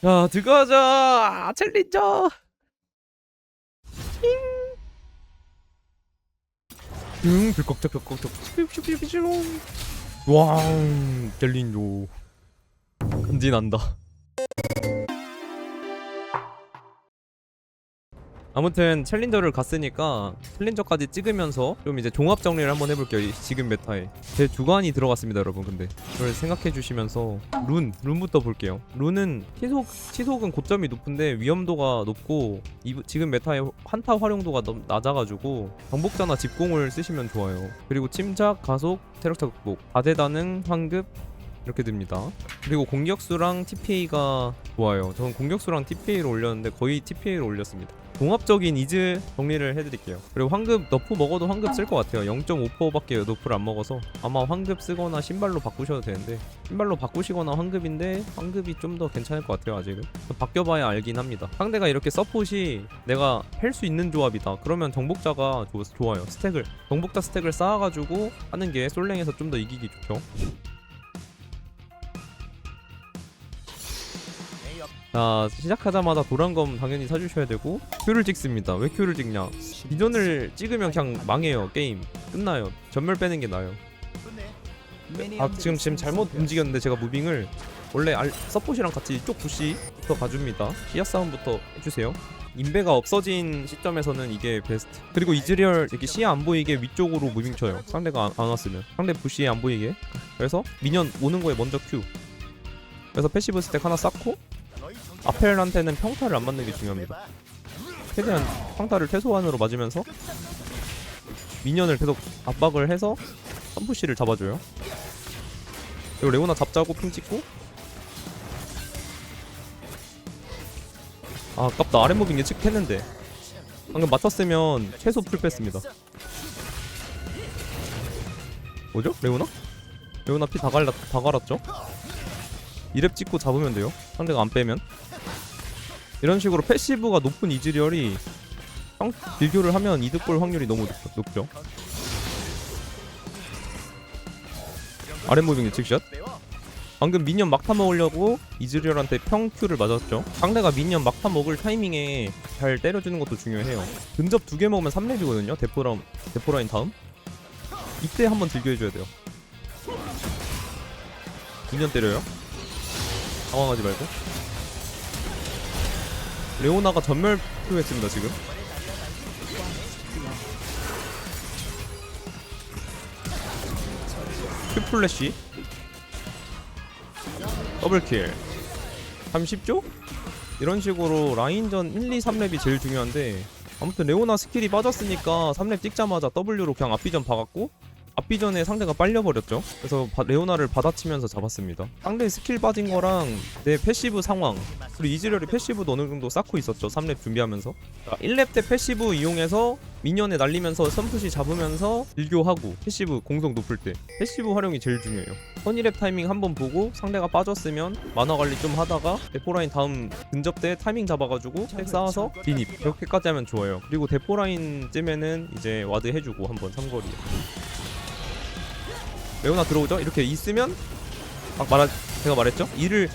자 들어가자. 챌린저. 응 불꺽적 불꺽적. 슈슈슈슈슈. 왕 챌린저. 간지난다 아무튼 챌린저를 갔으니까 챌린저까지 찍으면서 좀 이제 종합 정리를 한번 해볼게요 이 지금 메타에. 제 주관이 들어갔습니다 여러분 근데. 그걸 생각해 주시면서 룬 룬부터 볼게요. 룬은 치속 치속은 고점이 높은데 위험도가 높고 이, 지금 메타의 한타 활용도가 너무 낮아가지고 정복자나 집공을 쓰시면 좋아요. 그리고 침착 가속 체력차 극복 다재다능 환급 이렇게 됩니다. 그리고 공격수랑 TPA가 좋아요. 저는 공격수랑 TPA를 올렸는데 거의 TPA를 올렸습니다. 종합적인 이즈 정리를 해드릴게요. 그리고 황급 너프 먹어도 황급 쓸 것 같아요. 0.5%밖에 너프를 안 먹어서 아마 황급 쓰거나 신발로 바꾸셔도 되는데 신발로 바꾸시거나 황급인데 황급이 좀 더 괜찮을 것 같아요 아직은. 바뀌어봐야 알긴 합니다. 상대가 이렇게 서폿이 내가 할수 있는 조합이다. 그러면 정복자가 좋, 좋아요. 스택을 정복자 스택을 쌓아가지고 하는 게 솔랭에서 좀 더 이기기 좋죠 자 시작하자마자 도란검 당연히 사주셔야 되고 큐를 찍습니다. 왜 큐를 찍냐? 비전을 찍으면 그냥 망해요 게임. 끝나요. 전멸 빼는 게 나아요. 아 지금 지금 잘못 움직였는데 제가 무빙을 원래 알, 서폿이랑 같이 이쪽 부시부터 가줍니다. 시야 싸움부터 해주세요. 인베가 없어진 시점에서는 이게 베스트. 그리고 이즈리얼 이렇게 시야 안 보이게 위쪽으로 무빙 쳐요. 상대가 안, 안 왔으면. 상대 부시에 안 보이게. 그래서 미니언 오는 거에 먼저 큐. 그래서 패시브 스택 하나 쌓고 아펠한테는 평타를 안 맞는 게 중요합니다. 최대한 평타를 최소한으로 맞으면서 미니언을 계속 압박을 해서 선푸시를 잡아줘요. 그리고 레오나 잡자고 핑 찍고. 아 아깝다. 아랫무빙 예측했는데. 방금 맞췄으면 최소 풀 뺐습니다. 뭐죠? 레오나? 레오나 피 다 갈랐, 다 갈았죠? 2렙 찍고 잡으면 돼요 상대가 안 빼면? 이런 식으로 패시브가 높은 이즈리얼이 형 딜교를 하면 이득 볼 확률이 너무 높, 높죠. 아랫무빙 예측샷 방금 미니언 막타 먹으려고 이즈리얼한테 평큐를 맞았죠. 상대가 미니언 막타 먹을 타이밍에 잘 때려주는 것도 중요해요. 근접 두 개 먹으면 3렙이거든요. 대포라인, 대포라인 다음. 이때 한번 딜교해줘야 돼요. 미니언 때려요 당황하지 말고. 레오나가 전멸 표했습니다 지금. 큐플래시 더블킬. 30조? 이런 식으로 라인전 1, 2, 3렙이 제일 중요한데 아무튼 레오나 스킬이 빠졌으니까 3렙 찍자마자 W로 그냥 앞비전 박았고 앞비전에 상대가 빨려버렸죠. 그래서 바- 레오나를 받아치면서 잡았습니다. 상대 스킬 빠진 거랑 내 패시브 상황 그리고 이즈리얼이 패시브도 어느 정도 쌓고 있었죠 3렙 준비하면서. 자, 1렙 때 패시브 이용해서 미니언에 날리면서 선푸시 잡으면서 일교하고 패시브 공속 높을 때. 패시브 활용이 제일 중요해요. 선이랩 타이밍 한번 보고 상대가 빠졌으면 만화 관리 좀 하다가 대포라인 다음 근접 때 타이밍 잡아가지고 팩 쌓아서 진입. 그렇게까지 하면 좋아요. 그리고 대포라인 쯤에는 이제 와드 해주고 한번 삼거리 레오나 들어오죠? 이렇게 있으면 막 말하 제가 말했죠? 이를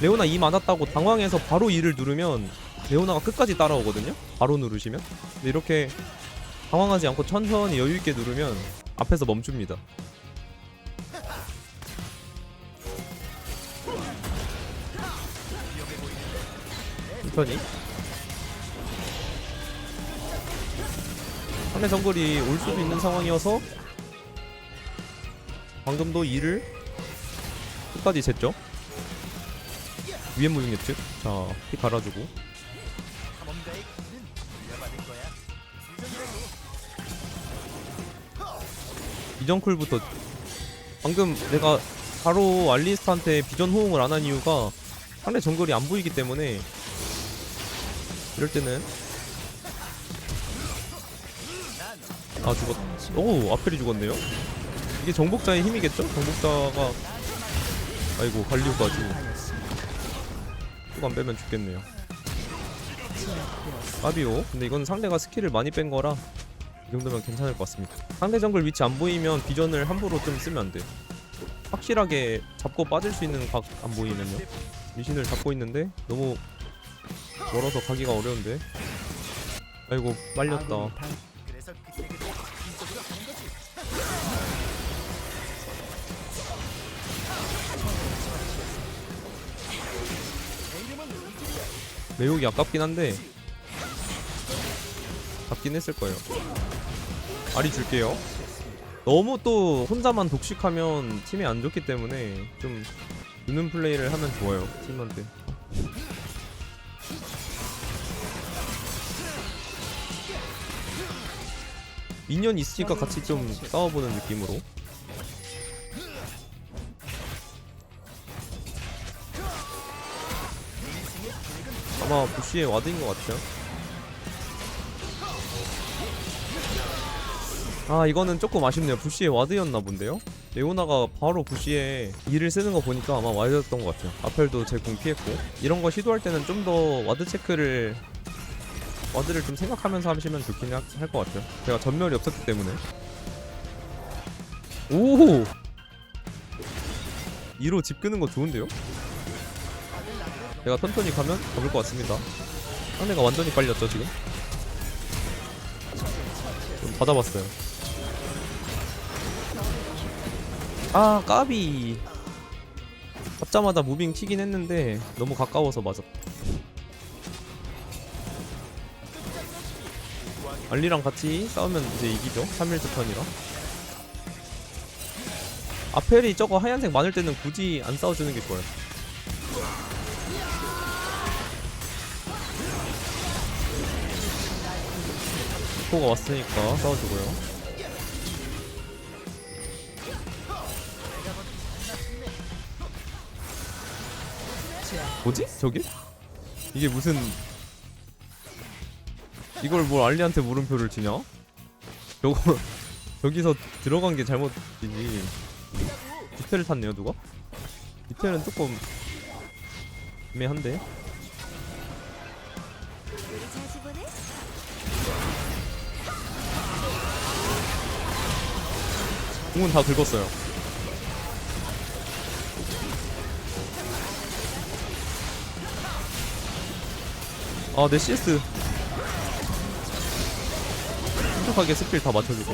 레오나 2 맞았다고 당황해서 바로 2를 누르면 레오나가 끝까지 따라오거든요? 바로 누르시면 근데 이렇게 당황하지 않고 천천히 여유있게 누르면 앞에서 멈춥니다 천천히 상대 정글이 올 수도 있는 상황이어서 방금도 2를 끝까지 쟀죠? 위에 무빙 예측. 자피 갈아주고. 이정쿨부터 방금 내가 바로 알리스트한테 비전 호응을 안 한 이유가 상대 정글이 안 보이기 때문에 이럴 때는 아 죽었 오 아펠이 죽었네요 이게 정복자의 힘이겠죠? 정복자가 아이고 갈리오까지. 쭉안 빼면 죽겠네요. 까비오 근데 이건 상대가 스킬을 많이 뺀 거라 이 정도면 괜찮을 것 같습니다. 상대 정글 위치 안 보이면 비전을 함부로 좀 쓰면 안돼 확실하게 잡고 빠질 수 있는 각 안 보이면요. 미신을 잡고 있는데 너무 멀어서 가기가 어려운데. 아이고 빨렸다 매혹이 아깝긴 한데 잡긴 했을 거예요. 아리 줄게요. 너무 또 혼자만 독식하면 팀에 안 좋기 때문에 좀 주는 플레이를 하면 좋아요 팀한테 미니언 있으니까 같이 좀 싸워보는 느낌으로 아마 부시의 와드인 것 같아요. 아 이거는 조금 아쉽네요. 부시의 와드였나 본데요? 레오나가 바로 부시에 일을 쓰는 거 보니까 아마 와드였던 것 같아요. 아펠도 제 공 피했고. 이런 거 시도할 때는 좀 더 와드 체크를 와드를 좀 생각하면서 하시면 좋긴 할 것 같아요. 제가 전멸이 없었기 때문에. 오 2로 집 끄는 거 좋은데요? 내가 천천히 가면 잡을 것 같습니다. 상대가 완전히 빨렸죠 지금? 좀 받아봤어요. 아 까비. 잡자마자 무빙 튀긴 했는데 너무 가까워서 맞았다 알리랑 같이 싸우면 이제 이기죠. 3일 턴이라. 아펠이 저거 하얀색 많을 때는 굳이 안 싸워주는 게 좋아요 포가 왔으니까 싸워주고요 뭐지? 저게? 이게 무슨 이걸 뭘 알리한테 물음표를 치냐? 저거 여기서 들어간 게 잘못이지 디테를 탔네요 누가? 디테는 조금 애매한데 공은 다 긁었어요. 아 내 CS 신속하게 스킬 다 맞춰주고.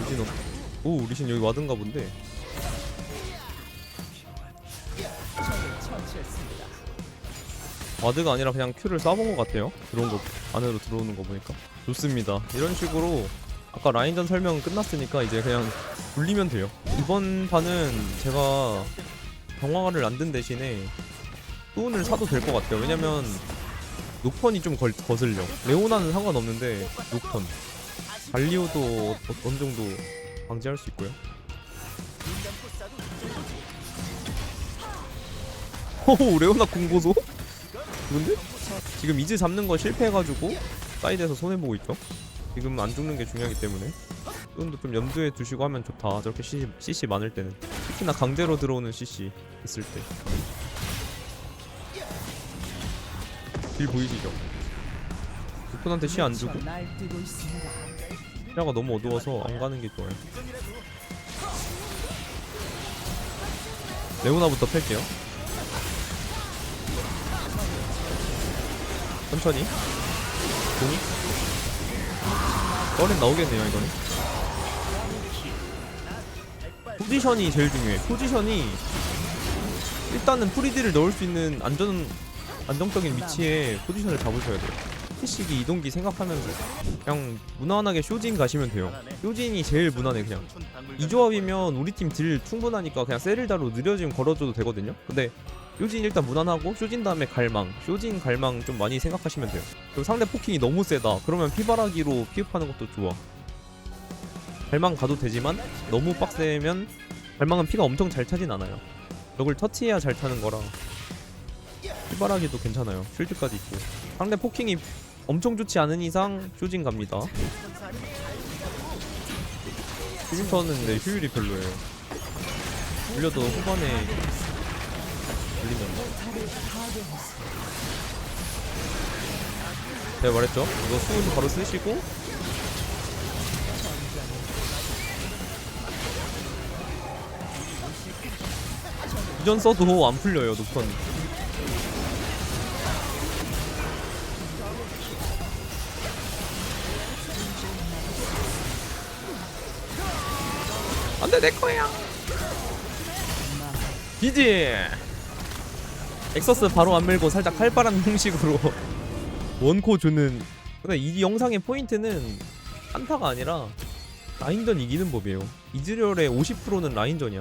리신 오 리신 여기 와든가 본데 와드가 아니라 그냥 큐를 쏴본 것 같아요. 들어온 거 안으로 들어오는 거 보니까. 좋습니다. 이런 식으로 아까 라인전 설명 끝났으니까 이제 그냥 굴리면 돼요. 이번 판은 제가 경화를 안 든 대신에 수운을 사도 될 것 같아요. 왜냐면 녹턴이 좀 걸, 거슬려. 레오나는 상관없는데 녹턴. 발리오도 어- 어느 정도 방지할 수 있고요. 호호 레오나 공보소? 좋은데? 지금 이즈 잡는 거 실패해가지고 사이드에서 손해보고 있죠 지금 안 죽는 게 중요하기 때문에 수운도 좀 염두에 두시고 하면 좋다 저렇게 CC, CC 많을 때는 특히나 강제로 들어오는 CC 있을 때. 길 보이시죠? 루폰한테 시 안 주고. 시야가 너무 어두워서 안 가는 게 좋아요. 레오나부터 팰게요. 천천히. 공이. 꺼렌 나오겠네요, 이거는. 포지션이 제일 중요해. 포지션이 일단은 프리디를 넣을 수 있는 안전 안정적인 위치에 포지션을 잡으셔야 돼요. 피식이 이동기 생각하면서 그냥 무난하게 쇼진 가시면 돼요. 쇼진이 제일 무난해 그냥. 이 조합이면 우리 팀 딜 충분하니까 그냥 세릴다로 느려지면 걸어줘도 되거든요. 근데 쇼진 일단 무난하고 쇼진 다음에 갈망, 쇼진 갈망 좀 많이 생각하시면 돼요. 그리고 상대 포킹이 너무 세다. 그러면 피바라기로 피흡하는 것도 좋아. 갈망 가도 되지만 너무 빡세면 갈망은 피가 엄청 잘 차진 않아요. 적을 터치해야 잘 타는 거라 피바라기도 괜찮아요. 쉴드까지 있고 상대 포킹이 엄청 좋지 않은 이상 쇼진 갑니다. 휴진턴은 근데 효율이 별로예요. 물려도 후반에 물리면 제가 말했죠? 이거 수은 바로 쓰시고 유전 써도 안 풀려요 녹턴 안돼 내 거야 기지. 엑서스 바로 안 밀고 살짝 칼바람 형식으로 원코 주는. 근데 이 영상의 포인트는 한타가 아니라 라인전 이기는 법이에요. 이즈리얼의 50%는 라인전이야.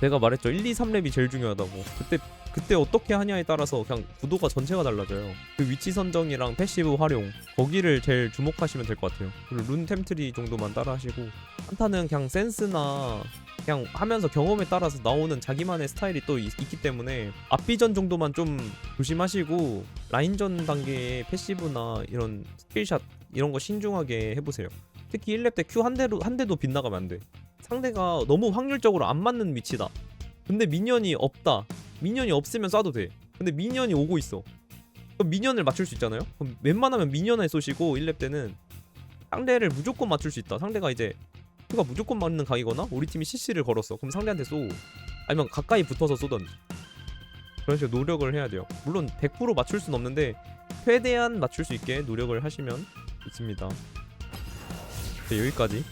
제가 말했죠. 1, 2, 3렙이 제일 중요하다고. 그때 그때 어떻게 하냐에 따라서 그냥 구도가 전체가 달라져요 그 위치 선정이랑 패시브 활용 거기를 제일 주목하시면 될 것 같아요 그리고 룬 템트리 정도만 따라 하시고 한타는 그냥 센스나 그냥 하면서 경험에 따라서 나오는 자기만의 스타일이 또 있, 기 때문에 앞비전 정도만 좀 조심하시고 라인전 단계의 패시브나 이런 스킬샷 이런 거 신중하게 해보세요 특히 1렙 때 Q 한 대로 한 대도 빗나가면 안 돼. 상대가 너무 확률적으로 안 맞는 위치다. 근데 미니언이 없다. 미니언이 없으면 쏴도 돼. 근데 미니언이 오고 있어. 그럼 미니언을 맞출 수 있잖아요. 그럼 웬만하면 미니언을 쏘시고 1렙 때는 상대를 무조건 맞출 수 있다. 상대가 이제 Q가 무조건 맞는 각이거나 우리 팀이 CC를 걸었어. 그럼 상대한테 쏘. 아니면 가까이 붙어서 쏘던. 그런 식으로 노력을 해야 돼요. 물론 100% 맞출 순 없는데 최대한 맞출 수 있게 노력을 하시면 좋습니다. 네, 여기까지